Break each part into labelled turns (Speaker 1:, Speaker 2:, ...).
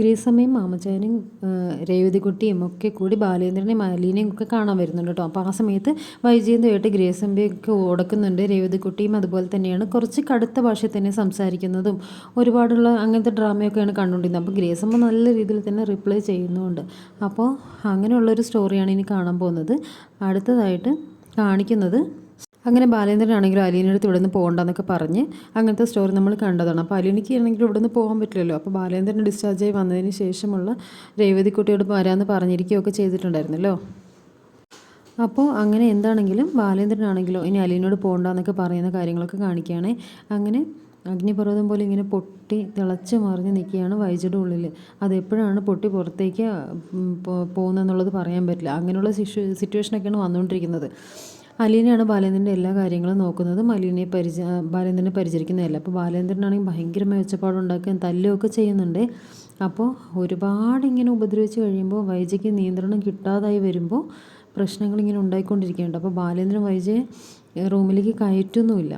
Speaker 1: ഗ്രേസമ്മയും മാമച്ചാനും രേവതികുട്ടിയും ഒക്കെ കൂടി ബാലേന്ദ്രനെയും മാലിനെയും ഒക്കെ കാണാൻ വരുന്നുണ്ട് കേട്ടോ. അപ്പോൾ ആ സമയത്ത് വൈജയന്തുമായിട്ട് ഗ്രേസമ്മയൊക്കെ ഓടക്കുന്നുണ്ട്. രേവതികുട്ടിയും അതുപോലെ തന്നെയാണ് കുറച്ച് കടുത്ത ഭാഷയിൽ തന്നെ സംസാരിക്കുന്നതും ഒരുപാടുള്ള അങ്ങനത്തെ ഡ്രാമയൊക്കെയാണ് കണ്ടുകൊണ്ടിരുന്നത്. അപ്പോൾ ഗ്രേസമ്മ നല്ല രീതിയിൽ തന്നെ റിപ്ലൈ ചെയ്യുന്നുമുണ്ട് അപ്പോൾ അങ്ങനെയുള്ളൊരു സ്റ്റോറിയാണ് ഇനി കാണാൻ പോകുന്നത്. അടുത്തതായിട്ട് കാണിക്കുന്നത് അങ്ങനെ ബാലേന്ദ്രനാണെങ്കിലും അലീനയുടെ അടുത്ത് ഇവിടെ നിന്ന് പോകണ്ടെന്നൊക്കെ പറഞ്ഞ് അങ്ങനത്തെ സ്റ്റോറി നമ്മൾ കണ്ടതാണ്. അപ്പോൾ അലീനയ്ക്ക് ആണെങ്കിൽ ഇവിടെ നിന്ന് പോകാൻ പറ്റില്ലല്ലോ. അപ്പോൾ ബാലേന്ദ്രൻ ഡിസ്ചാർജ് ആയി വന്നതിന് ശേഷമുള്ള രേവതിക്കുട്ടിയോട് വരാമെന്ന് പറഞ്ഞിരിക്കുകയൊക്കെ ചെയ്തിട്ടുണ്ടായിരുന്നല്ലോ. അപ്പോൾ അങ്ങനെ എന്താണെങ്കിലും ബാലേന്ദ്രനാണെങ്കിലോ ഇനി അലീനോട് പോകണ്ടെന്നൊക്കെ പറയുന്ന കാര്യങ്ങളൊക്കെ കാണിക്കുകയാണ്. അങ്ങനെ അഗ്നിപർവതം പോലെ ഇങ്ങനെ പൊട്ടി തിളച്ച് മറിഞ്ഞ് നിൽക്കുകയാണ് വൈജയുടെ ഉള്ളിൽ. അതെപ്പോഴാണ് പൊട്ടി പുറത്തേക്ക് പോകുന്നതെന്നുള്ളത് പറയാൻ പറ്റില്ല. അങ്ങനെയുള്ള സിറ്റു സിറ്റുവേഷനൊക്കെയാണ് വന്നുകൊണ്ടിരിക്കുന്നത്. അലീനയാണ് ബാലേന്ദ്രന്റെ എല്ലാ കാര്യങ്ങളും നോക്കുന്നത്. അലീനയെ പരിച ബാലേന്ദ്രനെ പരിചരിക്കുന്നതല്ല. അപ്പോൾ ബാലേന്ദ്രനാണെങ്കിൽ ഭയങ്കരമായ ഒച്ചപ്പാടുണ്ടാക്കുകയും തല്ലുമൊക്കെ ചെയ്യുന്നുണ്ട്. അപ്പോൾ ഒരുപാട് ഇങ്ങനെ ഉപദ്രവിച്ച് കഴിയുമ്പോൾ വൈജയ്ക്ക് നിയന്ത്രണം കിട്ടാതായി വരുമ്പോൾ പ്രശ്നങ്ങൾ ഇങ്ങനെ ഉണ്ടായിക്കൊണ്ടിരിക്കുന്നുണ്ട് അപ്പോൾ ബാലേന്ദ്രൻ വൈജയെ റൂമിലേക്ക് കയറ്റൊന്നുമില്ല.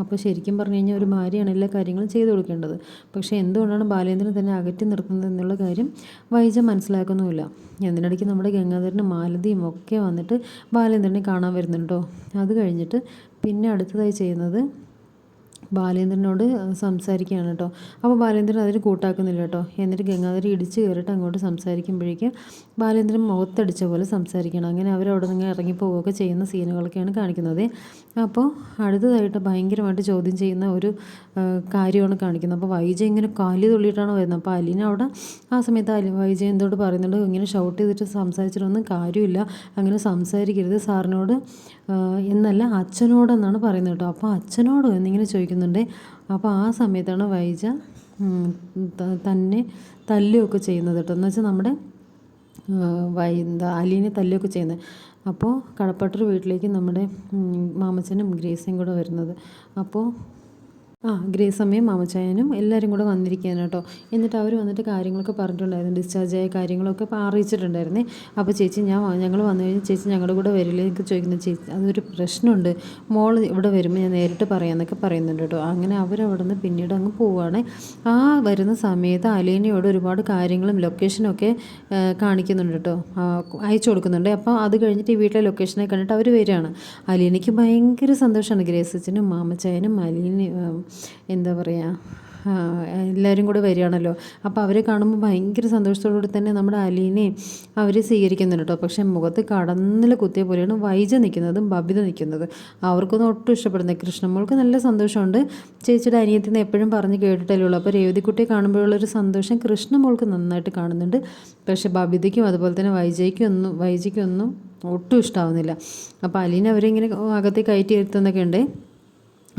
Speaker 1: അപ്പോൾ ശരിക്കും പറഞ്ഞു കഴിഞ്ഞാൽ ഒരു ഭാര്യയാണ് എല്ലാ കാര്യങ്ങളും ചെയ്തു കൊടുക്കേണ്ടത്. പക്ഷേ എന്തുകൊണ്ടാണ് ബാലേന്ദ്രൻ തന്നെ അകറ്റി നിർത്തുന്നത് എന്നുള്ള കാര്യം വൈജ മനസ്സിലാക്കുന്നുമില്ല. എന്തിനിടയ്ക്ക് നമ്മുടെ ഗംഗാധരനും മാലതിയും ഒക്കെ വന്നിട്ട് ബാലേന്ദ്രനെ കാണാൻ വരുന്നുണ്ടോ അത് കഴിഞ്ഞിട്ട് പിന്നെ അടുത്തതായി ചെയ്യുന്നത് ബാലേന്ദ്രനോട് സംസാരിക്കുകയാണ് കേട്ടോ. അപ്പോൾ ബാലേന്ദ്രൻ അതിന് കൂട്ടാക്കുന്നില്ല കേട്ടോ. എന്നിട്ട് ഗംഗാധരൻ ഇടിച്ച് കയറിയിട്ട് അങ്ങോട്ട് സംസാരിക്കുമ്പോഴേക്കും ബാലേന്ദ്രൻ മുഖത്തടിച്ച പോലെ സംസാരിക്കണം. അങ്ങനെ അവരവിടെ നിന്ന് ഇറങ്ങിപ്പോവുകയൊക്കെ ചെയ്യുന്ന സീനുകളൊക്കെയാണ് കാണിക്കുന്നത്. അപ്പോൾ അടുത്തതായിട്ട് ഭയങ്കരമായിട്ട് ചോദ്യം ചെയ്യുന്ന ഒരു കാര്യമാണ് കാണിക്കുന്നത്. അപ്പോൾ വൈജ ഇങ്ങനെ കാലി തുള്ളിയിട്ടാണ് വരുന്നത്. അപ്പോൾ അലീന അവിടെ ആ സമയത്ത് അലി വൈജ എന്തോട് പറയുന്നുണ്ട്? ഇങ്ങനെ ഷൗട്ട് ചെയ്തിട്ട് സംസാരിച്ചിട്ടൊന്നും കാര്യമില്ല. അങ്ങനെ സംസാരിക്കരുത് സാറിനോട്. എന്നല്ല അച്ഛനോടെന്നാണ് പറയുന്നത് കേട്ടോ. അപ്പോൾ അച്ഛനോടോ എന്നിങ്ങനെ ചോദിക്കുന്നുണ്ട്. അപ്പോൾ ആ സമയത്താണ് വൈജ തന്നെ തല്ലുകയൊക്കെ ചെയ്യുന്നത് കേട്ടോ. എന്ന് വെച്ചാൽ നമ്മുടെ എന്താ അലീനെ തല്ലുകയൊക്കെ ചെയ്യുന്നത്. അപ്പോൾ കടപ്പാട്ടൊരു വീട്ടിലേക്ക് നമ്മുടെ മാമച്ചനും ഗ്രേസിയും കൂടെ വരുന്നത്. അപ്പോൾ ആ ഗ്രേസമ്മയും മാമച്ചായനും എല്ലാവരും കൂടെ വന്നിരിക്കുകയാണ് കേട്ടോ. എന്നിട്ട് അവർ വന്നിട്ട് കാര്യങ്ങളൊക്കെ പറഞ്ഞിട്ടുണ്ടായിരുന്നു. ഡിസ്ചാർജ് ആയ കാര്യങ്ങളൊക്കെ അറിയിച്ചിട്ടുണ്ടായിരുന്നേ. അപ്പോൾ ചേച്ചി ഞാൻ ഞങ്ങൾ വന്നു കഴിഞ്ഞാൽ ചേച്ചി ഞങ്ങളുടെ കൂടെ വരില്ലേ എനിക്ക് ചോദിക്കുന്നു. ചേച്ചി അതൊരു പ്രശ്നമുണ്ട്. മോൾ ഇവിടെ വരുമ്പോൾ ഞാൻ നേരിട്ട് പറയാമെന്നൊക്കെ പറയുന്നുണ്ട് കേട്ടോ. അങ്ങനെ അവരവിടെ നിന്ന് പിന്നീട് അങ്ങ് പോവുകയാണ് ആ വരുന്ന സമയത്ത് അലീനയോട് ഒരുപാട് കാര്യങ്ങളും ലൊക്കേഷനും ഒക്കെ കാണിക്കുന്നുണ്ട് കേട്ടോ. അയച്ചു കൊടുക്കുന്നുണ്ട്. അപ്പോൾ അത് കഴിഞ്ഞിട്ട് ഈ വീട്ടിലെ ലൊക്കേഷനെ കണ്ടിട്ട് അവർ വരികയാണ്. അലീനയ്ക്ക് ഭയങ്കര സന്തോഷമാണ്. ഗ്രേസച്ചനും മാമച്ചായനും അലീന എന്താ പറയുക എല്ലാവരും കൂടെ വരികയാണല്ലോ. അപ്പോൾ അവരെ കാണുമ്പോൾ ഭയങ്കര സന്തോഷത്തോടുകൂടി തന്നെ നമ്മുടെ അലീനെയും അവർ സ്വീകരിക്കുന്നുണ്ട് കേട്ടോ. പക്ഷേ മുഖത്ത് കടന്നിൽ കുത്തിയ പോലെയാണ് വൈജ നിൽക്കുന്നതും ബബിത നിൽക്കുന്നത്. അവർക്കൊന്നും ഒട്ടും ഇഷ്ടപ്പെടുന്നത് കൃഷ്ണമോൾക്ക് നല്ല സന്തോഷമുണ്ട്. ചേച്ചിയുടെ അനിയത്തിൽ നിന്ന് എപ്പോഴും പറഞ്ഞ് കേട്ടിട്ടല്ലേ ഉള്ളൂ. അപ്പോൾ രേവതിക്കുട്ടിയെ കാണുമ്പോഴുള്ളൊരു സന്തോഷം കൃഷ്ണമോൾക്ക് നന്നായിട്ട് കാണുന്നുണ്ട്. പക്ഷേ ബബിതയ്ക്കും അതുപോലെ തന്നെ വൈജയ്ക്കും ഒന്നും വൈജയ്ക്കും ഒന്നും ഒട്ടും ഇഷ്ടമാവുന്നില്ല അപ്പോൾ അലീനെ അവരെ അകത്തേക്ക് കയറ്റി ഇരുത്തുന്നൊക്കെ ഉണ്ട്.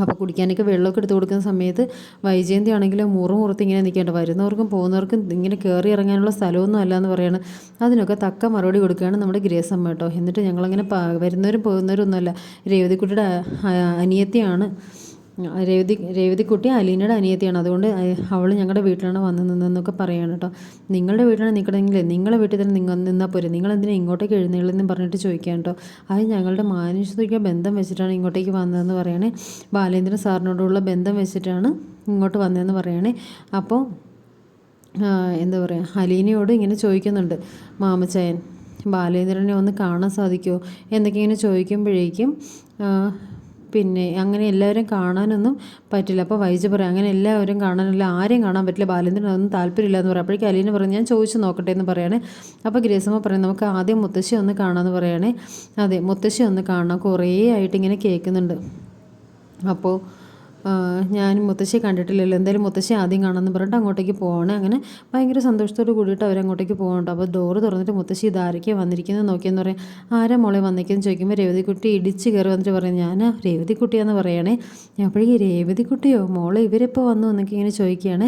Speaker 1: അപ്പോൾ കുടിക്കാനൊക്കെ വെള്ളമൊക്കെ എടുത്ത് കൊടുക്കുന്ന സമയത്ത് വൈജയന്തി ആണെങ്കിൽ മുറു മുറത്ത് ഇങ്ങനെ നിൽക്കേണ്ട. വരുന്നവർക്കും പോകുന്നവർക്കും ഇങ്ങനെ കയറി ഇറങ്ങാനുള്ള സ്ഥലമൊന്നും അല്ല എന്ന് പറയാണ്. അതിനൊക്കെ തക്ക മറുപടി കൊടുക്കുകയാണ് നമ്മുടെ ഗ്രേസമ്മ കേട്ടോ. എന്നിട്ട് ഞങ്ങളങ്ങനെ വരുന്നവരും പോകുന്നവരും ഒന്നുമല്ല രേവതിക്കുട്ടിയുടെ അനിയത്തിയാണ്. രേവതി രേവതിക്കുട്ടി അലീനയുടെ അനിയത്തിയാണ്. അതുകൊണ്ട് അവൾ ഞങ്ങളുടെ വീട്ടിലാണ് വന്ന് നിന്നതെന്നൊക്കെ പറയുകയാണ് കേട്ടോ. നിങ്ങളുടെ വീട്ടിലാണ് നിൽക്കണമെങ്കിൽ നിങ്ങളുടെ വീട്ടിൽ തന്നെ നിങ്ങൾ നിന്നാൽ പോരെ. നിങ്ങൾ എന്തിനാ ഇങ്ങോട്ടേക്ക് എഴുന്നേളെന്ന് പറഞ്ഞിട്ട് ചോദിക്കാൻ കേട്ടോ. അത് ഞങ്ങളുടെ മാനുഷിക ബന്ധം വെച്ചിട്ടാണ് ഇങ്ങോട്ടേക്ക് വന്നതെന്ന് പറയണേ. ബാലേന്ദ്രൻ സാറിനോടുള്ള ബന്ധം വെച്ചിട്ടാണ് ഇങ്ങോട്ട് വന്നതെന്ന് പറയണേ. അപ്പോൾ എന്താ പറയുക അലീനയോട് ഇങ്ങനെ ചോദിക്കുന്നുണ്ട്. മാമച്ചായൻ ബാലേന്ദ്രനെ ഒന്ന് കാണാൻ സാധിക്കുമോ എന്നൊക്കെ ഇങ്ങനെ ചോദിക്കുമ്പോഴേക്കും പിന്നെ അങ്ങനെ എല്ലാവരും കാണാനൊന്നും പറ്റില്ല. അപ്പോൾ വൈജ് പറയാം അങ്ങനെ എല്ലാവരും കാണാനില്ല ആരെയും കാണാൻ പറ്റില്ല. ബാലേന്ദ്രൻ അതൊന്നും താല്പര്യമില്ല എന്ന് പറയും. അപ്പോഴേക്കും അലീന ഞാൻ ചോദിച്ചു നോക്കട്ടെ എന്ന് പറയുകയാണ് അപ്പോൾ ഗ്രേസമ്മ പറയും നമുക്ക് ആദ്യം മുത്തശ്ശി ഒന്ന് കാണാമെന്ന് പറയണേ. അതെ മുത്തശ്ശി ഒന്ന് കാണാം കുറേ ആയിട്ട് ഇങ്ങനെ കേൾക്കുന്നുണ്ട്. അപ്പോൾ ഞാൻ മുത്തശ്ശിയെ കണ്ടിട്ടില്ലല്ലോ. എന്തായാലും മുത്തശ്ശി ആദ്യം കാണാമെന്ന് പറഞ്ഞിട്ട് അങ്ങോട്ടേക്ക് പോകണം അങ്ങനെ ഭയങ്കര സന്തോഷത്തോട് കൂടിയിട്ട് അവരങ്ങോട്ടേക്ക് പോകണ്ട അപ്പോൾ ഡോറ് തുറന്നിട്ട് മുത്തശ്ശി ഇതാരൊക്കെയാണ് വന്നിരിക്കുന്നത് നോക്കിയെന്ന് പറയാം. ആരാ മോളെ വന്നിരിക്കുന്നത് ചോദിക്കുമ്പോൾ രേവതിക്കുട്ടി ഇടിച്ച് കയറി വന്നിട്ട് പറയും ഞാൻ രേവതിക്കുട്ടിയാന്ന് പറയണേ. അപ്പോഴേക്കും രേവതിക്കുട്ടിയോ മോളെ ഇവരെപ്പോൾ വന്നു? എന്നൊക്കെ ഇങ്ങനെ ചോദിക്കുകയാണ്.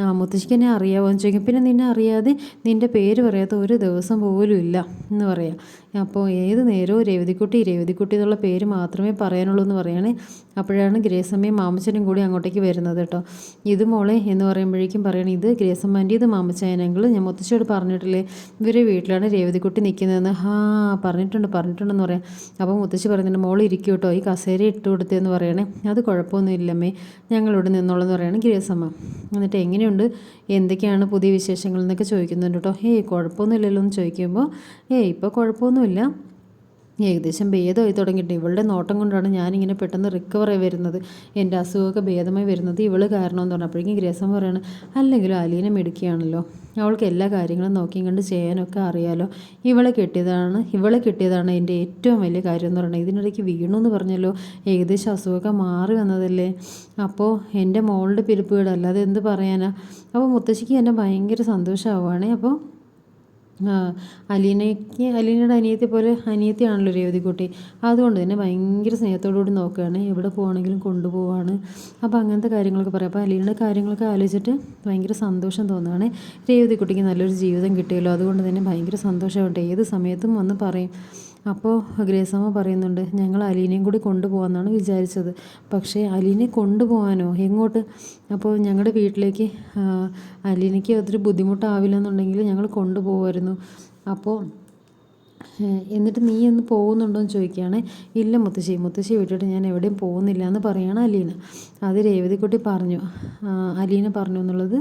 Speaker 1: ആ മുത്തശ്ശിക്ക് എന്നെ അറിയാമോ എന്ന് ചോദിക്കും. പിന്നെ നിന്നെ അറിയാതെ നിന്റെ പേര് പറയാത്ത ഒരു ദിവസം പോലും ഇല്ല എന്ന് പറയാം. അപ്പോൾ ഏത് നേരവും രേവതിക്കുട്ടി രേവതിക്കുട്ടി എന്നുള്ള പേര് മാത്രമേ പറയാനുള്ളൂ എന്ന് പറയുകയാണ് അപ്പോഴാണ് ഗ്രേസമ്മയും മാമച്ചനും കൂടി അങ്ങോട്ടേക്ക് വരുന്നത് കേട്ടോ. ഇത് മോളെ എന്ന് പറയുമ്പോഴേക്കും പറയണം ഇത് ഗ്രേസമ്മാന്റെ ഇത് മാമച്ചായനങ്ങൾ ഞാൻ മുത്തശ്ശിയോട് പറഞ്ഞിട്ടില്ലേ ഇവരെ വീട്ടിലാണ് രേവതിക്കുട്ടി നിൽക്കുന്നതെന്ന്. ഹാ പറഞ്ഞിട്ടുണ്ട് പറഞ്ഞിട്ടുണ്ടെന്ന് പറയാം. അപ്പോൾ മുത്തശ്ശി പറയുന്നുണ്ട് മോൾ ഇരിക്കും കേട്ടോ ഈ കസേര ഇട്ട് കൊടുത്തതെന്ന് പറയണേ. അത് കുഴപ്പമൊന്നും ഇല്ലമ്മേ ഞങ്ങളിവിടെ നിന്നോളെന്ന് പറയുകയാണ് ഗ്രേസമ്മ. എന്നിട്ട് എങ്ങനെയുണ്ട്? എന്തൊക്കെയാണ് പുതിയ വിശേഷങ്ങൾ? എന്നൊക്കെ ചോദിക്കുന്നുണ്ട് കേട്ടോ. ഏയ് കുഴപ്പമൊന്നുമില്ലല്ലോ എന്ന് ചോദിക്കുമ്പോൾ ഏയ് ഇപ്പോൾ കുഴപ്പമൊന്നുമില്ല ഏകദേശം ഭേദമായി തുടങ്ങിയിട്ട്. ഇവളുടെ നോട്ടം കൊണ്ടാണ് ഞാനിങ്ങനെ പെട്ടെന്ന് റിക്കവറായി വരുന്നത്. എന്റെ അസുഖമൊക്കെ ഭേദമായി വരുന്നത് ഇവൾ കാരണമെന്ന് പറഞ്ഞപ്പോഴേക്കും ഗ്രേസം പറയാണ് അല്ലെങ്കിലും അലീനെ മെടുക്കുകയാണല്ലോ അവൾക്ക് എല്ലാ കാര്യങ്ങളും നോക്കിയും കണ്ട് ചെയ്യാനൊക്കെ അറിയാലോ. ഇവളെ കിട്ടിയതാണ് ഇവളെ കിട്ടിയതാണ് എന്റെ ഏറ്റവും വലിയ കാര്യം എന്ന് പറയുന്നത്. ഇതിനിടയ്ക്ക് വീണു എന്ന് പറഞ്ഞല്ലോ. ഏകദേശം അസുഖമൊക്കെ മാറി വന്നതല്ലേ. അപ്പോൾ എന്റെ മോളുടെ പിരിപ്പുകേട് അല്ലാതെ എന്ത് പറയാനാ? അപ്പോൾ മുത്തശ്ശിക്ക് എന്നെ ഭയങ്കര സന്തോഷമാവുകയാണേ. അപ്പോൾ അലീനയ്ക്ക് അലീനയുടെ അനിയത്തെ പോലെ അനിയത്തിയാണല്ലോ രേവതിക്കുട്ടി അതുകൊണ്ട് തന്നെ ഭയങ്കര സ്നേഹത്തോടുകൂടി നോക്കുകയാണ്. എവിടെ പോകുകയാണെങ്കിലും കൊണ്ടുപോവാണ് അപ്പോൾ അങ്ങനത്തെ കാര്യങ്ങളൊക്കെ പറയാം. അപ്പോൾ അലീനയുടെ കാര്യങ്ങളൊക്കെ ആലോചിച്ചിട്ട് ഭയങ്കര സന്തോഷം തോന്നുകയാണ്. രേവതിക്കുട്ടിക്ക് നല്ലൊരു ജീവിതം കിട്ടിയല്ലോ. അതുകൊണ്ട് തന്നെ ഭയങ്കര സന്തോഷമുണ്ട് ഏത് സമയത്തും വന്ന് പറയും. അപ്പോൾ ഗ്രേസമ്മ പറയുന്നുണ്ട് ഞങ്ങൾ അലീനയും കൂടി കൊണ്ടുപോകാമെന്നാണ് വിചാരിച്ചത്. പക്ഷേ അലീനെ കൊണ്ടുപോകാനോ എങ്ങോട്ട്? അപ്പോൾ ഞങ്ങളുടെ വീട്ടിലേക്ക് അലീനയ്ക്ക് അതൊരു ബുദ്ധിമുട്ടാവില്ല എന്നുണ്ടെങ്കിൽ ഞങ്ങൾ കൊണ്ടുപോകുമായിരുന്നു അപ്പോൾ എന്നിട്ട് നീ ഒന്ന് പോകുന്നുണ്ടോ? എന്ന് ചോദിക്കുകയാണ്. ഇല്ല മുത്തശ്ശി മുത്തശ്ശി വിട്ടിട്ട് ഞാൻ എവിടെയും പോകുന്നില്ല എന്ന് പറയുകയാണ് അലീന. അത് രേവതിക്കുട്ടി പറഞ്ഞു. അലീന പറഞ്ഞു എന്നുള്ളത്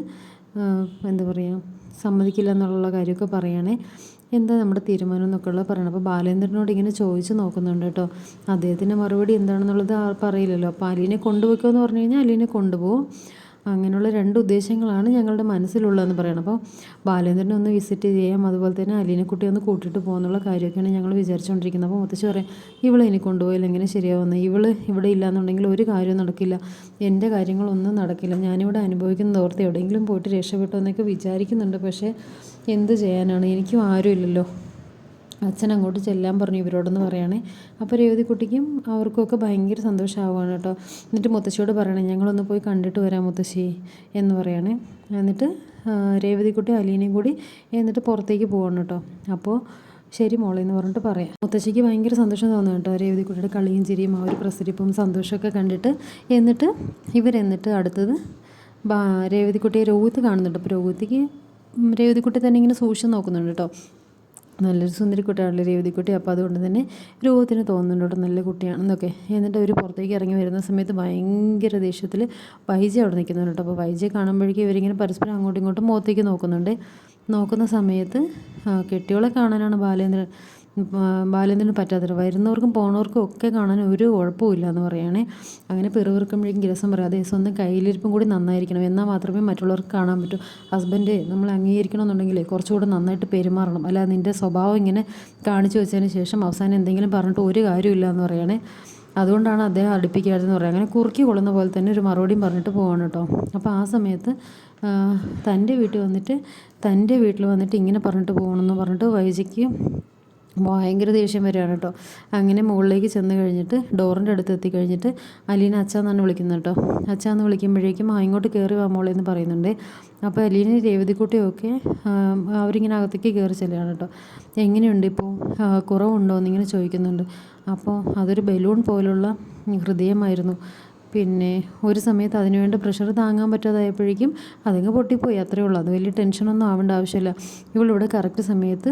Speaker 1: എന്താ പറയുക സമ്മതിക്കില്ല എന്നുള്ള കാര്യമൊക്കെ പറയുകയാണേ എന്താ നമ്മുടെ തീരുമാനം എന്നൊക്കെയുള്ള പറയണം. അപ്പോൾ ബാലേന്ദ്രനോട് ഇങ്ങനെ ചോദിച്ച് നോക്കുന്നുണ്ട് കേട്ടോ. അദ്ദേഹത്തിന്റെ മറുപടി എന്താണെന്നുള്ളത് പറയില്ലല്ലോ. അപ്പോൾ അലീനെ കൊണ്ടുപോയിക്കോ എന്ന് പറഞ്ഞു കഴിഞ്ഞാൽ അലീനെ കൊണ്ടുപോകും. അങ്ങനെയുള്ള രണ്ട് ഉദ്ദേശങ്ങളാണ് ഞങ്ങളുടെ മനസ്സിലുള്ളതെന്ന് പറയണം. അപ്പോൾ ബാലേന്ദ്രനെ ഒന്ന് വിസിറ്റ് ചെയ്യാം. അതുപോലെ തന്നെ അലീനെ കുട്ടി ഒന്ന് കൂട്ടിയിട്ട് പോകുന്നുള്ള കാര്യമൊക്കെയാണ് ഞങ്ങൾ വിചാരിച്ചുകൊണ്ടിരിക്കുന്നത്. അപ്പോൾ മുത്തശ്ശി പറയാം ഇവളെ ഇനി കൊണ്ടുപോയാൽ എങ്ങനെ ശരിയാവുന്നത്? ഇവൾ ഇവിടെ ഇല്ലാന്നുണ്ടെങ്കിൽ ഒരു കാര്യവും നടക്കില്ല. എന്റെ കാര്യങ്ങളൊന്നും നടക്കില്ല. ഞാനിവിടെ അനുഭവിക്കുന്ന ഓർത്ത് എവിടെയെങ്കിലും പോയിട്ട് രക്ഷപ്പെട്ടു എന്നൊക്കെ വിചാരിക്കുന്നുണ്ട്. പക്ഷേ എന്ത് ചെയ്യാനാണ്? എനിക്കും ആരുമില്ലല്ലോ അച്ഛൻ അങ്ങോട്ട് ചെല്ലാൻ പറഞ്ഞു ഇവരോടെന്ന് പറയുകയാണേ അപ്പോൾ രേവതിക്കുട്ടിക്കും അവർക്കൊക്കെ ഭയങ്കര സന്തോഷമാവുകയാണ് കേട്ടോ. എന്നിട്ട് മുത്തശ്ശിയോട് പറയണേ ഞങ്ങളൊന്ന് പോയി കണ്ടിട്ട് വരാം മുത്തശ്ശി എന്ന് പറയണേ. എന്നിട്ട് രേവതിക്കുട്ടി അലീനയും കൂടി എന്നിട്ട് പുറത്തേക്ക് പോകണം കേട്ടോ. അപ്പോൾ ശരി മോളെ എന്ന് പറഞ്ഞിട്ട് പറയാം. മുത്തശ്ശിക്ക് ഭയങ്കര സന്തോഷം തോന്നുന്നു കേട്ടോ. രേവതിക്കുട്ടിയുടെ കളിയും ചിരിയും ആ ഒരു പ്രസരിപ്പും സന്തോഷമൊക്കെ കണ്ടിട്ട് എന്നിട്ട് ഇവരെന്നിട്ട് അടുത്തത് രേവതിക്കുട്ടിയെ രോഹിത്ത് കാണുന്നുണ്ട്. അപ്പോൾ രോഹിത്തിക്ക് രേവതിക്കുട്ടി തന്നെ ഇങ്ങനെ സൂക്ഷിച്ച് നോക്കുന്നുണ്ട് കേട്ടോ. നല്ലൊരു സുന്ദരി കുട്ടിയാണല്ലോ രേവതിക്കുട്ടി. അപ്പോൾ അതുകൊണ്ട് തന്നെ രൂപത്തിന് തോന്നുന്നുണ്ട് നല്ല കുട്ടിയാണെന്നൊക്കെ. എന്നിട്ട് അവർ പുറത്തേക്ക് ഇറങ്ങി വരുന്ന സമയത്ത് ഭയങ്കര ദേഷ്യത്തിൽ വൈജി അവിടെ നിൽക്കുന്നുണ്ട് കേട്ടോ. അപ്പോൾ വൈജിയെ കാണുമ്പോഴേക്കും ഇവരിങ്ങനെ പരസ്പരം അങ്ങോട്ടും ഇങ്ങോട്ടും മുഖത്തേക്ക് നോക്കുന്നുണ്ട്. നോക്കുന്ന സമയത്ത് കെട്ടിയോളെ കാണാനാണ് ബാലേന്ദ്രൻ. ബാലേന്ദ്രന് പറ്റാത്തൊരു വരുന്നവർക്കും പോണവർക്കും ഒക്കെ കാണാൻ ഒരു കുഴപ്പമില്ല എന്ന് പറയുകയാണേ അങ്ങനെ പിറുവിറുക്കുമ്പോഴേക്കും ഗ്രസം പറയാം അതേ സ്വന്തം കയ്യിലിരിപ്പും കൂടി നന്നായിരിക്കണം. എന്നാൽ മാത്രമേ മറ്റുള്ളവർക്ക് കാണാൻ പറ്റൂ. ഹസ്ബൻഡ് നമ്മൾ അംഗീകരിക്കണമെന്നുണ്ടെങ്കിൽ കുറച്ചുകൂടെ നന്നായിട്ട് പെരുമാറണം. അല്ല നിന്റെ സ്വഭാവം ഇങ്ങനെ കാണിച്ചു വെച്ചതിന് ശേഷം അവസാനം എന്തെങ്കിലും പറഞ്ഞിട്ട് ഒരു കാര്യമില്ല എന്ന് പറയുകയാണേ അതുകൊണ്ടാണ് അദ്ദേഹം അടുപ്പിക്കാതെന്ന് പറയുക അങ്ങനെ കുറുക്കി കൊള്ളുന്ന പോലെ തന്നെ ഒരു മറുപടിയും പറഞ്ഞിട്ട് പോവാണ് കേട്ടോ. അപ്പോൾ ആ സമയത്ത് തന്റെ വീട്ടിൽ വന്നിട്ട് തന്റെ വീട്ടിൽ വന്നിട്ട് ഇങ്ങനെ പറഞ്ഞിട്ട് പോകണമെന്ന് പറഞ്ഞിട്ട് വൈജിക്ക് ഭയങ്കര ദേഷ്യം വരികയാണ് കേട്ടോ. അങ്ങനെ മുകളിലേക്ക് ചെന്ന് കഴിഞ്ഞിട്ട് ഡോറിന്റെ അടുത്ത് എത്തിക്കഴിഞ്ഞിട്ട് അലീന അച്ഛന്നാണ് വിളിക്കുന്നത് കേട്ടോ. അച്ഛാന്ന് വിളിക്കുമ്പോഴേക്കും ഇങ്ങോട്ട് കയറി വാ മോളെ എന്ന് പറയുന്നുണ്ട്. അപ്പോൾ അലീന രേവതിക്കുട്ടിയൊക്കെ അവരിങ്ങനെ അകത്തേക്ക് കയറി ചെല്ലുകയാണ് കേട്ടോ. എങ്ങനെയുണ്ട് ഇപ്പോൾ? കുറവുണ്ടോ? എന്നിങ്ങനെ ചോദിക്കുന്നുണ്ട്. അപ്പോൾ അതൊരു ബലൂൺ പോലുള്ള ഹൃദയമായിരുന്നു. പിന്നെ ഒരു സമയത്ത് അതിനുവേണ്ട പ്രഷർ താങ്ങാൻ പറ്റാതായപ്പോഴേക്കും അതങ്ങ് പൊട്ടിപ്പോയി. അത്രയേ ഉള്ളൂ. അത് വലിയ ടെൻഷനൊന്നും ആവേണ്ട ആവശ്യമില്ല. ഇവളിവിടെ കറക്റ്റ് സമയത്ത്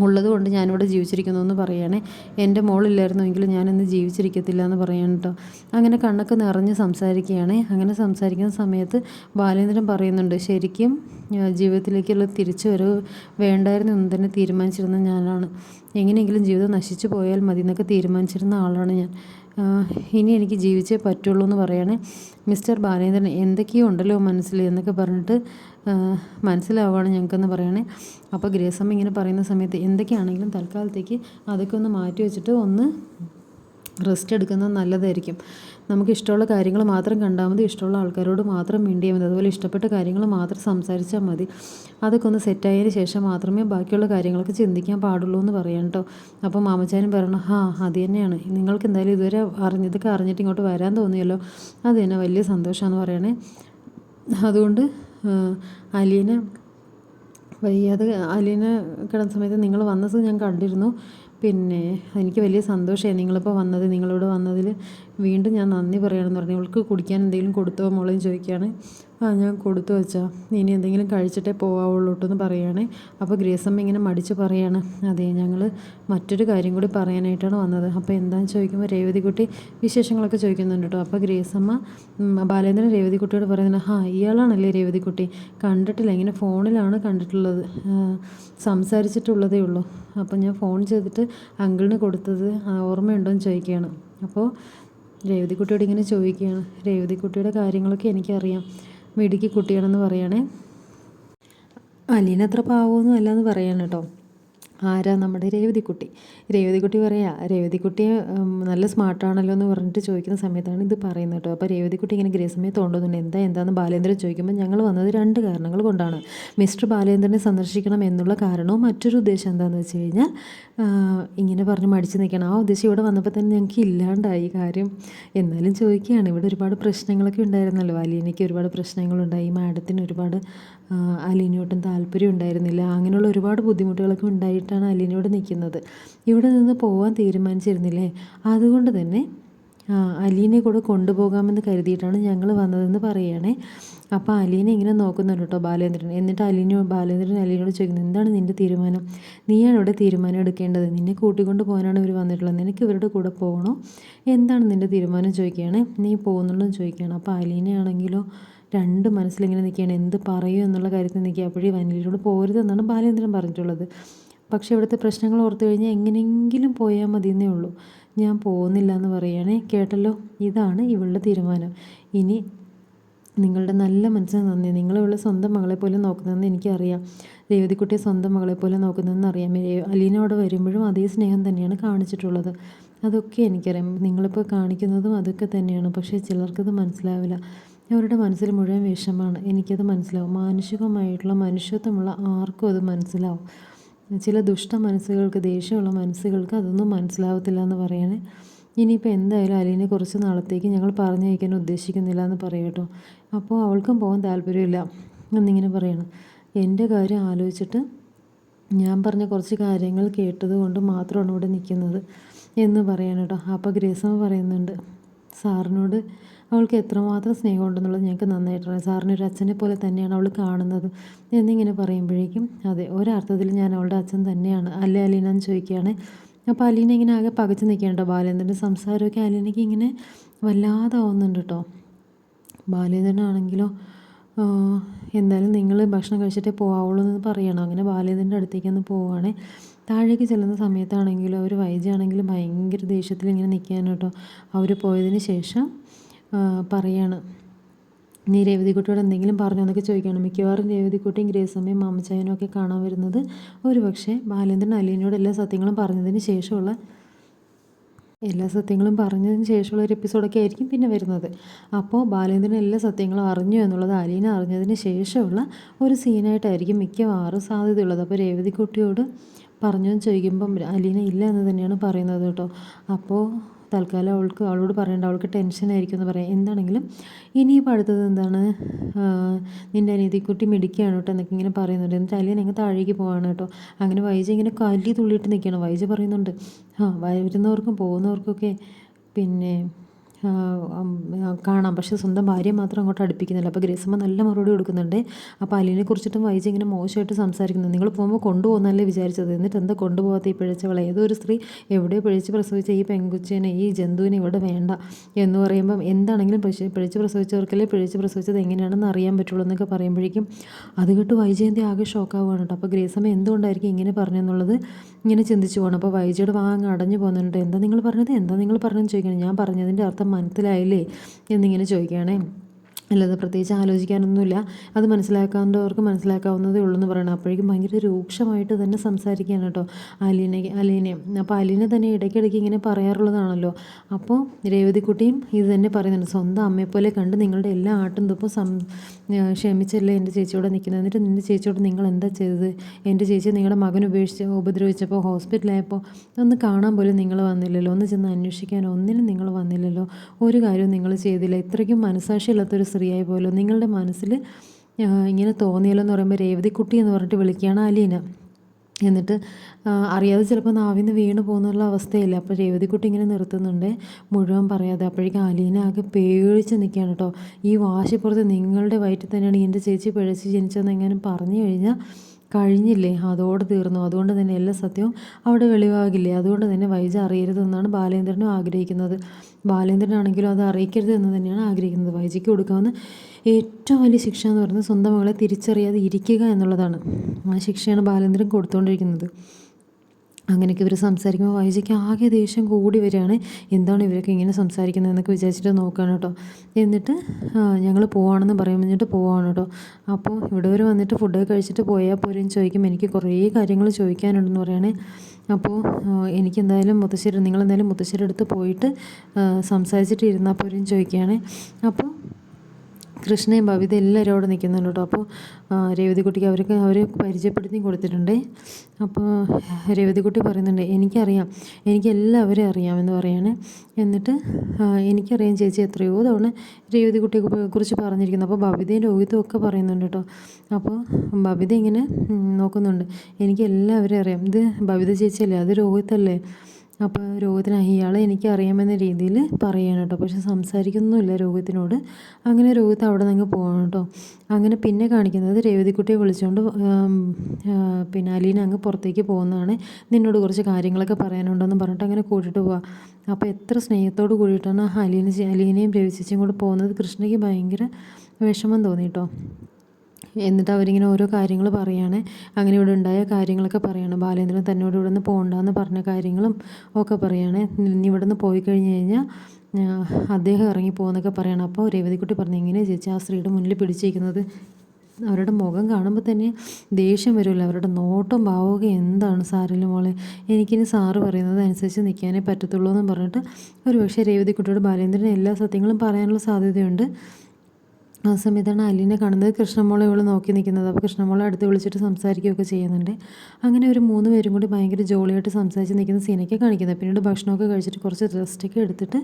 Speaker 1: ഉള്ളത് കൊണ്ട് ഞാനിവിടെ ജീവിച്ചിരിക്കുന്നു എന്ന് പറയണേ എന്റെ മോളില്ലായിരുന്നുവെങ്കിൽ ഞാനിന്ന് ജീവിച്ചിരിക്കത്തില്ല എന്ന് പറയണം കേട്ടോ അങ്ങനെ കണ്ണൊക്കെ നിറഞ്ഞ് സംസാരിക്കുകയാണ്. അങ്ങനെ സംസാരിക്കുന്ന സമയത്ത് ബാലേന്ദ്രൻ പറയുന്നുണ്ട് ശരിക്കും ജീവിതത്തിലേക്കുള്ള തിരിച്ചു വരവ് വേണ്ടായിരുന്നു എന്ന് തന്നെ തീരുമാനിച്ചിരുന്ന ഞാനാണ്. എങ്ങനെയെങ്കിലും ജീവിതം നശിച്ചു പോയാൽ മതി എന്നൊക്കെ തീരുമാനിച്ചിരുന്ന ആളാണ് ഞാൻ. ഇനി എനിക്ക് ജീവിച്ചേ പറ്റുള്ളൂ എന്ന് പറയാണ് മിസ്റ്റർ ബാലേന്ദ്രൻ എന്തൊക്കെയോ ഉണ്ടല്ലോ മനസ്സിൽ എന്നൊക്കെ പറഞ്ഞിട്ട് മനസ്സിലാവുകയാണ് ഞങ്ങൾക്കെന്ന് പറയണേ അപ്പോൾ ഗ്രേസമ്മ ഇങ്ങനെ പറയുന്ന സമയത്ത് എന്തൊക്കെയാണെങ്കിലും തൽക്കാലത്തേക്ക് അതൊക്കെ ഒന്ന് മാറ്റി വെച്ചിട്ട് ഒന്ന് റെസ്റ്റ് എടുക്കുന്നത് നല്ലതായിരിക്കും. നമുക്ക് ഇഷ്ടമുള്ള കാര്യങ്ങൾ മാത്രം കണ്ടാൽ മതി ഇഷ്ടമുള്ള ആൾക്കാരോട് മാത്രം മിണ്ടിയാൽ മതി അതുപോലെ ഇഷ്ടപ്പെട്ട കാര്യങ്ങൾ മാത്രം സംസാരിച്ചാൽ മതി. അതൊക്കെ ഒന്ന് സെറ്റായതിന് ശേഷം മാത്രമേ ബാക്കിയുള്ള കാര്യങ്ങളൊക്കെ ചിന്തിക്കാൻ പാടുള്ളൂ എന്ന് പറയാം കേട്ടോ. അപ്പോൾ മാമച്ചാനും പറയണം ഹാ അത് തന്നെയാണ്. നിങ്ങൾക്ക് എന്തായാലും ഇതുവരെ അറിഞ്ഞതൊക്കെ അറിഞ്ഞിട്ട് ഇങ്ങോട്ട് വരാൻ തോന്നിയല്ലോ. അത് തന്നെ വലിയ സന്തോഷമാണെന്ന് പറയണേ. അതുകൊണ്ട് അലീന വയ്യാതെ അലീന കിടന്ന സമയത്ത് നിങ്ങൾ വന്നത് ഞാൻ കണ്ടിരുന്നു. പിന്നെ എനിക്ക് വലിയ സന്തോഷമായി നിങ്ങളിപ്പോൾ വന്നത് നിങ്ങളിവിടെ വന്നതിൽ വീണ്ടും ഞാൻ നന്ദി പറയണമെന്ന് പറഞ്ഞു. അവൾക്ക് കുടിക്കാൻ എന്തെങ്കിലും കൊടുത്തോ മോളെന്ന് ചോദിക്കുകയാണ്. ആ ഞാൻ കൊടുത്തു വെച്ചാ. ഇനി എന്തെങ്കിലും കഴിച്ചിട്ടേ പോവാവുള്ളൂ എന്ന് പറയുകയാണേ അപ്പോൾ ഗ്രേസമ്മ ഇങ്ങനെ മടിച്ച് പറയാണ്. അതെ ഞങ്ങൾ മറ്റൊരു കാര്യം കൂടി പറയാനായിട്ടാണ് വന്നത്. അപ്പോൾ എന്താണെന്ന് ചോദിക്കുമ്പോൾ രേവതികുട്ടി വിശേഷങ്ങളൊക്കെ ചോദിക്കുന്നുണ്ട് കേട്ടോ അപ്പോൾ ഗ്രേസമ്മ ബാലേന്ദ്രൻ രേവതികുട്ടിയോട് പറയുന്നത് ഹാ ഇയാളാണല്ലേ രേവതികുട്ടി കണ്ടിട്ടില്ല ഇങ്ങനെ ഫോണിലാണ് കണ്ടിട്ടുള്ളത്. സംസാരിച്ചിട്ടുള്ളതേ ഉള്ളൂ. അപ്പോൾ ഞാൻ ഫോൺ ചെയ്തിട്ട് അങ്കിളിന് കൊടുത്തത് ഓർമ്മയുണ്ടോ എന്ന് ചോദിക്കുകയാണ്. അപ്പോൾ രേവതിക്കുട്ടിയോട് ഇങ്ങനെ ചോദിക്കുകയാണ്. രേവതിക്കുട്ടിയുടെ കാര്യങ്ങളൊക്കെ എനിക്കറിയാം. മിടുക്കി കുട്ടിയാണെന്ന് പറയണേ. അലീന പാവമൊന്നും അല്ല എന്ന് പറയാണ് കേട്ടോ. ആരാ നമ്മുടെ രേവതിക്കുട്ടി? രേവതിക്കുട്ടി പറയാ രേവതിക്കുട്ടി നല്ല സ്മാർട്ടാണല്ലോ എന്ന് പറഞ്ഞിട്ട് ചോദിക്കുന്ന സമയത്താണ് ഇത് പറയുന്നത് കേട്ടോ. അപ്പോൾ രേവതിക്കുട്ടി ഇങ്ങനെ ഗ്രേസമയെ തോണ്ടുന്നുണ്ട് എന്താ എന്താന്ന് ബാലേന്ദ്രൻ ചോദിക്കുമ്പോൾ ഞങ്ങൾ വന്നത് രണ്ട് കാരണങ്ങൾ കൊണ്ടാണ്. മിസ്റ്റർ ബാലേന്ദ്രനെ സന്ദർശിക്കണം എന്നുള്ള കാരണവും മറ്റൊരു ഉദ്ദേശം എന്താണെന്ന് വെച്ച് കഴിഞ്ഞാൽ ഇങ്ങനെ പറഞ്ഞ് മടിച്ചു നിൽക്കണം. ആ ഉദ്ദേശം ഇവിടെ വന്നപ്പോൾ തന്നെ ഞങ്ങൾക്ക് ഇല്ലാണ്ടായി കാര്യം. എന്നാലും ചോദിക്കുകയാണ്. ഇവിടെ ഒരുപാട് പ്രശ്നങ്ങളൊക്കെ ഉണ്ടായിരുന്നല്ലോ. അലീനയ്ക്ക് ഒരുപാട് പ്രശ്നങ്ങളുണ്ടായി. മാഡത്തിന് ഒരുപാട് അലീനയോട്ടും താല്പര്യം ഉണ്ടായിരുന്നില്ല. അങ്ങനെയുള്ള ഒരുപാട് ബുദ്ധിമുട്ടുകളൊക്കെ ഉണ്ടായിട്ടാണ് അലീനയോട് നിൽക്കുന്നത്. ഇവിടെ നിന്ന് പോകാൻ തീരുമാനിച്ചിരുന്നില്ലേ? അതുകൊണ്ട് തന്നെ അലീനെ കൂടെ കൊണ്ടുപോകാമെന്ന് കരുതിയിട്ടാണ് ഞങ്ങൾ വന്നതെന്ന് പറയുകയാണേ. അപ്പോൾ അലീനെ ഇങ്ങനെ നോക്കുന്നുണ്ട് കേട്ടോ ബാലേന്ദ്രൻ. എന്നിട്ട് അലീനോ ബാലേന്ദ്രൻ അലീനോട് ചോദിക്കുന്നത് എന്താണ് നിന്റെ തീരുമാനം? നീയാണ് ഇവിടെ തീരുമാനം എടുക്കേണ്ടത്? നിന്നെ കൂട്ടിക്കൊണ്ട് പോകാനാണ് ഇവർ വന്നിട്ടുള്ളത്. നിനക്ക് ഇവരുടെ കൂടെ പോകണോ? എന്താണ് നിന്റെ തീരുമാനം? ചോദിക്കുകയാണ്. നീ പോകുന്നുള്ളൂ ചോദിക്കുകയാണ്. അപ്പോൾ അലീനയാണെങ്കിലോ രണ്ട് മനസ്സിലിങ്ങനെ നിൽക്കുകയാണ്. എന്ത് പറയും എന്നുള്ള കാര്യത്തിൽ നിൽക്കുക. അപ്പോഴേ വനിലയിലൂടെ പോരുതെന്നാണ് ബാലേന്ദ്രൻ പറഞ്ഞിട്ടുള്ളത്. പക്ഷേ ഇവിടുത്തെ പ്രശ്നങ്ങൾ ഓർത്തു കഴിഞ്ഞാൽ എങ്ങനെയെങ്കിലും പോയാൽ മതി എന്നേ ഉള്ളൂ. ഞാൻ പോകുന്നില്ല എന്ന് പറയുകയാണേ കേട്ടല്ലോ? ഇതാണ് ഇവളുടെ തീരുമാനം. ഇനി നിങ്ങളുടെ നല്ല മനസ്സിന് നന്ദി. നിങ്ങളിവിടെ സ്വന്തം മകളെ പോലെ നോക്കുന്നതെന്ന് എനിക്കറിയാം. രേവതിക്കുട്ടിയെ സ്വന്തം മകളെ പോലെ നോക്കുന്നതെന്ന് അറിയാം. അലീന അവിടെ വരുമ്പോഴും അതേ സ്നേഹം തന്നെയാണ് കാണിച്ചിട്ടുള്ളത്. അതൊക്കെ എനിക്കറിയാം. നിങ്ങളിപ്പോൾ കാണിക്കുന്നതും അതൊക്കെ തന്നെയാണ്. പക്ഷേ ചിലർക്കത് മനസ്സിലാവില്ല. അവരുടെ മനസ്സിൽ മുഴുവൻ വിഷമാണ്. എനിക്കത് മനസ്സിലാവും. മാനുഷികമായിട്ടുള്ള മനുഷ്യത്വമുള്ള ആർക്കും അത് മനസ്സിലാവും. ചില ദുഷ്ട മനസ്സുകൾക്ക് ദേഷ്യമുള്ള മനസ്സുകൾക്ക് അതൊന്നും മനസ്സിലാവത്തില്ല എന്ന് പറയണേ. ഇനിയിപ്പോൾ എന്തായാലും അലീനെ കുറച്ച് നാളത്തേക്ക് ഞങ്ങൾ പറഞ്ഞയക്കാൻ ഉദ്ദേശിക്കുന്നില്ല എന്ന് പറയട്ടോ അപ്പോൾ അവൾക്കും പോകാൻ താല്പര്യമില്ല എന്നിങ്ങനെ പറയണം. എന്റെ കാര്യം ആലോചിച്ചിട്ട് ഞാൻ പറഞ്ഞ കുറച്ച് കാര്യങ്ങൾ കേട്ടത് കൊണ്ട് മാത്രമാണ് ഇവിടെ നിൽക്കുന്നത് എന്ന് പറയാൻ കേട്ടോ. അപ്പോൾ ഗ്രേസമ്മ പറയുന്നുണ്ട് സാറിനോട് അവൾക്ക് എത്രമാത്രം സ്നേഹമുണ്ടെന്നുള്ളത് ഞങ്ങൾക്ക് നന്നായിട്ട് അറിയാം സാറിന് ഒരു അച്ഛനെ പോലെ തന്നെയാണ് അവൾ കാണുന്നത് എന്നിങ്ങനെ പറയുമ്പോഴേക്കും അതെ ഒരർത്ഥത്തിൽ ഞാൻ അവളുടെ അച്ഛൻ തന്നെയാണ്. അല്ലേ അലീന? എന്ന് ചോദിക്കുകയാണ്. അപ്പോൾ അലീന ഇങ്ങനെ ആകെ പകച്ച് നിൽക്കുകയാണ് കേട്ടോ ബാലേന്ദ്രന്റെ സംസാരമൊക്കെ അലീനയ്ക്ക് ഇങ്ങനെ വല്ലാതെ ആവുന്നുണ്ട് കേട്ടോ ബാലേന്ദ്രനാണെങ്കിലോ എന്തായാലും നിങ്ങൾ ഭക്ഷണം കഴിച്ചിട്ടേ പോകാവുള്ളൂ എന്ന് പറയണം. അങ്ങനെ ബാലേന്ദ്രന്റെ അടുത്തേക്ക് ഒന്ന് പോവുകയാണെ താഴേക്ക് ചെല്ലുന്ന സമയത്താണെങ്കിലും അവർ വൈജയാണെങ്കിലും ഭയങ്കര ദേഷ്യത്തിൽ ഇങ്ങനെ നിൽക്കാനോട്ടോ അവർ പോയതിന് ശേഷം പറയാണ്. നീ രേവതിക്കുട്ടിയോട് എന്തെങ്കിലും പറഞ്ഞോ എന്നൊക്കെ ചോദിക്കണം മിക്കവാറും രേവതിക്കുട്ടിയും ഗ്രേസമ്മയും മാമച്ചായനും ഒക്കെ കാണാൻ വരുന്നത് ഒരു പക്ഷേ ബാലേന്ദ്രൻ അലീനോട് എല്ലാ സത്യങ്ങളും പറഞ്ഞതിന് ശേഷമുള്ള എല്ലാ സത്യങ്ങളും പറഞ്ഞതിന് ശേഷമുള്ള ഒരു എപ്പിസോഡൊക്കെ ആയിരിക്കും പിന്നെ വരുന്നത്. അപ്പോൾ ബാലേന്ദ്രൻ എല്ലാ സത്യങ്ങളും അറിഞ്ഞു എന്നുള്ളത് അലീന അറിഞ്ഞതിന് ശേഷമുള്ള ഒരു സീനായിട്ടായിരിക്കും മിക്കവാറും സാധ്യതയുള്ളത്. അപ്പോൾ രേവതിക്കുട്ടിയോട് പറഞ്ഞു ചോദിക്കുമ്പം അലീന ഇല്ല എന്ന് തന്നെയാണ് പറയുന്നത് കേട്ടോ. അപ്പോൾ തൽക്കാലം അവൾക്ക് അവളോട് പറയണ്ട അവൾക്ക് ടെൻഷനായിരിക്കും എന്ന് പറയാം. എന്താണെങ്കിലും ഇനിയിപ്പോൾ അടുത്തത് എന്താണ്? നിന്റെ അനിയത്തിക്കുട്ടി മിടിക്കുകയാണ് കേട്ടോ എന്നൊക്കെ ഇങ്ങനെ പറയുന്നുണ്ട്. എന്നിട്ട് അലിയൻ അങ്ങ് താഴേക്ക് പോവാണ് കേട്ടോ. അങ്ങനെ വൈജ ഇങ്ങനെ കല്ലി തുള്ളിയിട്ട് നിൽക്കുകയാണ്. വൈജ പറയുന്നുണ്ട് ആ വരുന്നവർക്കും പോകുന്നവർക്കൊക്കെ പിന്നെ കാണാം. പക്ഷേ സ്വന്തം ഭാര്യ മാത്രം അങ്ങോട്ട് അടുപ്പിക്കുന്നില്ല. അപ്പോൾ ഗ്രേസമ്മ നല്ല മറുപടി കൊടുക്കുന്നുണ്ട്. അപ്പോൾ അലീനെ കുറിച്ചിട്ടും വൈജി ഇങ്ങനെ മോശമായിട്ട് സംസാരിക്കുന്നത് നിങ്ങൾ പോകുമ്പോൾ കൊണ്ടുപോകുന്നല്ലേ വിചാരിച്ചത്? എന്നിട്ട് എന്താ കൊണ്ടുപോകാത്ത ഈ പിഴച്ചവളെ ഏതൊരു സ്ത്രീ എവിടെ പിഴച്ച് പ്രസവിച്ച ഈ പെങ്കുച്ചേനെ ഈ ജന്തുവിനെ ഇവിടെ വേണ്ട എന്ന് പറയുമ്പം എന്താണെങ്കിലും പക്ഷേ പിഴച്ച് പ്രസവിച്ചവർക്കല്ലേ പിഴച്ച് പ്രസവിച്ചത് എങ്ങനെയാണെന്ന് അറിയാൻ പറ്റുള്ളൂ എന്നൊക്കെ പറയുമ്പോഴേക്കും അത് കേട്ട് വൈജയന്തി ആകെ ഷോക്കാവുകയാണ് കേട്ടോ. അപ്പോൾ ഗ്രേസമ്മ എന്തുകൊണ്ടായിരിക്കും ഇങ്ങനെ പറഞ്ഞെന്നുള്ളത് ഇങ്ങനെ ചിന്തിച്ചു പോകണം. അപ്പോൾ വൈജയുടെ വാങ്ങ് അടഞ്ഞു പോകുന്നുണ്ട്. എന്താ നിങ്ങൾ പറഞ്ഞത്? എന്താ നിങ്ങൾ പറഞ്ഞതെന്ന് ചോദിക്കണം. ഞാൻ പറഞ്ഞതിന്റെ അർത്ഥം മനസ്സിലായില്ലേ? എന്നിങ്ങനെ ചോദിക്കുകയാണേ. അല്ലാതെ പ്രത്യേകിച്ച് ആലോചിക്കാനൊന്നുമില്ല. അത് മനസ്സിലാക്കാണ്ടവർക്ക് മനസ്സിലാക്കാവുന്നതേ ഉള്ളൂ എന്ന് പറയണം. അപ്പോഴേക്കും ഭയങ്കര രൂക്ഷമായിട്ട് തന്നെ സംസാരിക്കുകയാണ് കേട്ടോ അലീനെ അലീനെ അപ്പോൾ അലീനെ തന്നെ ഇടയ്ക്കിടയ്ക്ക് ഇങ്ങനെ പറയാറുള്ളതാണല്ലോ. അപ്പോൾ രേവതിക്കുട്ടിയും ഇത് തന്നെ പറയുന്നുണ്ട്. സ്വന്തം അമ്മയെപ്പോലെ കണ്ട് നിങ്ങളുടെ എല്ലാ ആട്ടും തുപ്പും സം ക്ഷമിച്ചല്ലേ എന്റെ ചേച്ചിയോടെ നിൽക്കുന്നത്. എന്നിട്ട് നിന്റെ ചേച്ചിയോട് നിങ്ങൾ എന്താ ചെയ്തത്? എന്റെ ചേച്ചി നിങ്ങളുടെ മകൻ ഉപേക്ഷിച്ച് ഉപദ്രവിച്ചപ്പോൾ ഹോസ്പിറ്റലായപ്പോൾ ഒന്ന് കാണാൻ പോലും നിങ്ങൾ വന്നില്ലല്ലോ. ഒന്ന് ചെന്ന് അന്വേഷിക്കാൻ ഒന്നിനും നിങ്ങൾ വന്നില്ലല്ലോ. ഒരു കാര്യവും നിങ്ങൾ ചെയ്തില്ല. ഇത്രയ്ക്കും മനസാക്ഷിയില്ലാത്തൊരു സ്ത്രീയായി പോലും നിങ്ങളുടെ മനസ്സിൽ ഇങ്ങനെ തോന്നിയല്ലോ എന്ന് പറയുമ്പോൾ രേവതിക്കുട്ടി എന്ന് പറഞ്ഞിട്ട് വിളിക്കുകയാണ് അലീന. എന്നിട്ട് അറിയാതെ ചിലപ്പോൾ നാവിന്ന് വീണ് പോകുന്നുള്ള അവസ്ഥയില്ല. അപ്പോൾ രേവതിക്കുട്ടി ഇങ്ങനെ നിർത്തുന്നുണ്ട്. മുഴുവൻ പറയാതെ. അപ്പോഴേക്കും അലീന ആകെ പേടിച്ച് നിൽക്കുകയാണ് കേട്ടോ. ഈ വാശിപ്പുറത്ത് നിങ്ങളുടെ വയറ്റിൽ തന്നെയാണ് എന്റെ ചേച്ചി പിഴച്ച് ജനിച്ചതെന്ന് എങ്ങനെ പറഞ്ഞു കഴിഞ്ഞാൽ കഴിഞ്ഞില്ലേ? അതോടെ തീർന്നു. അതുകൊണ്ട് തന്നെ എല്ലാ സത്യവും അവിടെ വെളിവാകില്ലേ? അതുകൊണ്ട് തന്നെ വൈജ അറിയരുതെന്നാണ് ബാലേന്ദ്രനും ആഗ്രഹിക്കുന്നത്. ബാലേന്ദ്രനാണെങ്കിലും അത് അറിയിക്കരുത് എന്ന് തന്നെയാണ് ആഗ്രഹിക്കുന്നത്. വൈജിക്ക് കൊടുക്കാവുന്ന ഏറ്റവും വലിയ ശിക്ഷ എന്ന് പറയുന്നത് സ്വന്തം മകളെ തിരിച്ചറിയാതെ ഇരിക്കുക എന്നുള്ളതാണ്. ആ ശിക്ഷയാണ് ബാലേന്ദ്രൻ കൊടുത്തുകൊണ്ടിരിക്കുന്നത്. അങ്ങനെയൊക്കെ ഇവർ സംസാരിക്കുമ്പോൾ വൈജയ്ക്ക് ആകെ ദേഷ്യം കൂടി വരികയാണ്. എന്താണ് ഇവരൊക്കെ ഇങ്ങനെ സംസാരിക്കുന്നത് എന്നൊക്കെ വിചാരിച്ചിട്ട് നോക്കുകയാണ് കേട്ടോ. എന്നിട്ട് ഞങ്ങൾ പോവാണെന്ന് പറയും എന്നിട്ട് പോവാണ് കേട്ടോ. അപ്പോൾ ഇവിടെ വരെ വന്നിട്ട് ഫുഡൊക്കെ കഴിച്ചിട്ട് പോയാൽ പോരെന്ന് ചോദിക്കും. എനിക്ക് കുറേ കാര്യങ്ങൾ ചോദിക്കാനുണ്ടെന്ന് പറയണേ. അപ്പോൾ എനിക്ക് എന്തായാലും മുത്തശ്ശേരി നിങ്ങൾ എന്തായാലും മുത്തശ്ശേരി അടുത്ത് പോയിട്ട് സംസാരിച്ചിട്ട് ഇരുന്നാൽ പോരെന്ന് ചോദിക്കുകയാണ്. അപ്പോൾ കൃഷ്ണയും ഭവിത എല്ലാവരും അവിടെ നിൽക്കുന്നുണ്ട് കേട്ടോ. അപ്പോൾ രേവതികുട്ടിക്ക് അവർക്ക് അവർ പരിചയപ്പെടുത്തി കൊടുത്തിട്ടുണ്ട്. അപ്പോൾ രേവതികുട്ടി പറയുന്നുണ്ട് എനിക്കറിയാം എനിക്ക് അറിയാമെന്ന് പറയാണ്. എന്നിട്ട് എനിക്കറിയാം ചേച്ചി എത്രയോ തവണ രേവതികുട്ടിയെ കുറിച്ച് പറഞ്ഞിരിക്കുന്നു. അപ്പോൾ ഭവിതയും രോഹിത്തും ഒക്കെ പറയുന്നുണ്ട് കേട്ടോ. അപ്പോൾ ഭവിത ഇങ്ങനെ നോക്കുന്നുണ്ട് എനിക്ക് അറിയാം. ഇത് ഭവിത ചേച്ചിയല്ലേ? അത് രോഹിത്തല്ലേ അപ്പോൾ രോഹിത്തിന് ഇയാളെ എനിക്ക് അറിയാമെന്ന രീതിയിൽ പറയാണ് കേട്ടോ. പക്ഷെ സംസാരിക്കുന്നൊന്നുമില്ല രോഹിത്തിനോട്. അങ്ങനെ രോഹിത്ത് അവിടെ നിന്ന് പോകണം കേട്ടോ. അങ്ങനെ പിന്നെ കാണിക്കുന്നത് രേവതിക്കുട്ടിയെ വിളിച്ചുകൊണ്ട് പിന്നെ അലീന അങ്ങ് പുറത്തേക്ക് പോകുന്നതാണ്. നിന്നോട് കുറച്ച് കാര്യങ്ങളൊക്കെ പറയാനുണ്ടെന്ന് പറഞ്ഞിട്ട് അങ്ങനെ കൂട്ടിയിട്ട് പോവാം. അപ്പോൾ എത്ര സ്നേഹത്തോട് കൂടിയിട്ടാണ് അലീന അലീനയും രവിചേച്ചിയും കൂടെ പോകുന്നത്. കൃഷ്ണയ്ക്ക് ഭയങ്കര വിഷമം തോന്നി കേട്ടോ. എന്നിട്ട് അവരിങ്ങനെ ഓരോ കാര്യങ്ങൾ പറയുകയാണ് അങ്ങനെ ഇവിടെ ഉണ്ടായ കാര്യങ്ങളൊക്കെ പറയുകയാണ് ബാലേന്ദ്രൻ തന്നോട് ഇവിടെ നിന്ന് പോകണ്ടെന്ന് പറഞ്ഞ കാര്യങ്ങളും ഒക്കെ പറയുകയാണ് നീ ഇവിടെ നിന്ന് പോയി കഴിഞ്ഞ് കഴിഞ്ഞാൽ അദ്ദേഹം ഇറങ്ങി പോകുന്നൊക്കെ പറയണം. അപ്പോൾ രേവതിക്കുട്ടി പറഞ്ഞു എങ്ങനെയാണ് ചേച്ചി ആ സ്ത്രീയുടെ മുന്നിൽ പിടിച്ചിരിക്കുന്നത്? അവരുടെ മുഖം കാണുമ്പോൾ തന്നെ ദേഷ്യം വരുമല്ലോ അവരുടെ നോട്ടം ഭാവമൊക്കെ എന്താണ് സാറില്ല മോളെ? എനിക്കിനി സാറ് പറയുന്നത് അനുസരിച്ച് നിൽക്കാനേ പറ്റത്തുള്ളൂ എന്ന് പറഞ്ഞിട്ട് ഒരു പക്ഷേ രേവതിക്കുട്ടിയോട് ബാലേന്ദ്രൻ എല്ലാ സത്യങ്ങളും പറയാനുള്ള സാധ്യതയുണ്ട്. ആ സമയത്താണ് അലീനെ കാണുന്നത് കൃഷ്ണമോളെ ഇവൾ നോക്കി നിൽക്കുന്നത്. അപ്പോൾ കൃഷ്ണമോളെ അടുത്ത് വിളിച്ചിട്ട് സംസാരിക്കുകയൊക്കെ ചെയ്യുന്നുണ്ട്. അങ്ങനെ ഒരു മൂന്ന് പേരും കൂടി ഭയങ്കര ജോളിയായിട്ട് സംസാരിച്ച് നിൽക്കുന്ന സീനൊക്കെ കാണിക്കുന്നത്. പിന്നീട് ഭക്ഷണമൊക്കെ കഴിച്ചിട്ട് കുറച്ച് റെസ്റ്റൊക്കെ എടുത്തിട്ട്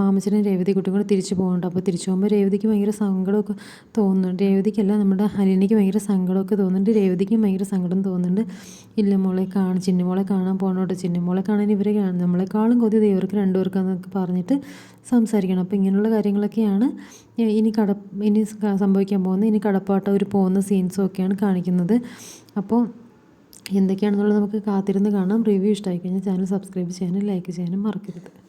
Speaker 1: മാമച്ചനും രേവതി രേവതിക്കുട്ടിയും കൂടെ തിരിച്ചു പോകുന്നുണ്ട്. അപ്പോൾ തിരിച്ചു പോകുമ്പോൾ രേവതിക്ക് ഭയങ്കര സങ്കടമൊക്കെ തോന്നുന്നുണ്ട്. രേവതിക്കല്ല നമ്മുടെ അലീനയ്ക്ക് ഭയങ്കര സങ്കടമൊക്കെ തോന്നുന്നുണ്ട്. രേവതിക്കും ഭയങ്കര സങ്കടം തോന്നുന്നുണ്ട്. ഇല്ല മോളെ കാണും ചിന്നുമോളെ കാണാൻ പോകണോട്ടോ ചിന്നുമോളെ കാണാൻ ഇവരെ നമ്മളെക്കാളും കൊതി ദൈവർക്ക് രണ്ടുപേർക്കെന്നൊക്കെ പറഞ്ഞിട്ട് സംസാരിക്കണം. അപ്പോൾ ഇങ്ങനെയുള്ള കാര്യങ്ങളൊക്കെയാണ് ഇനി കട ഇനി സംഭവിക്കാൻ പോകുന്നത്. ഇനി കടപ്പാട്ട ഒരു പോകുന്ന സീൻസും ഒക്കെയാണ് കാണിക്കുന്നത്. അപ്പോൾ എന്തൊക്കെയാണെന്നുള്ളത് നമുക്ക് കാത്തിരുന്ന് കാണാം. റിവ്യൂ ഇഷ്ടമായി കഴിഞ്ഞാൽ ചാനൽ സബ്സ്ക്രൈബ് ചെയ്യാനും ലൈക്ക് ചെയ്യാനും മറക്കരുത്.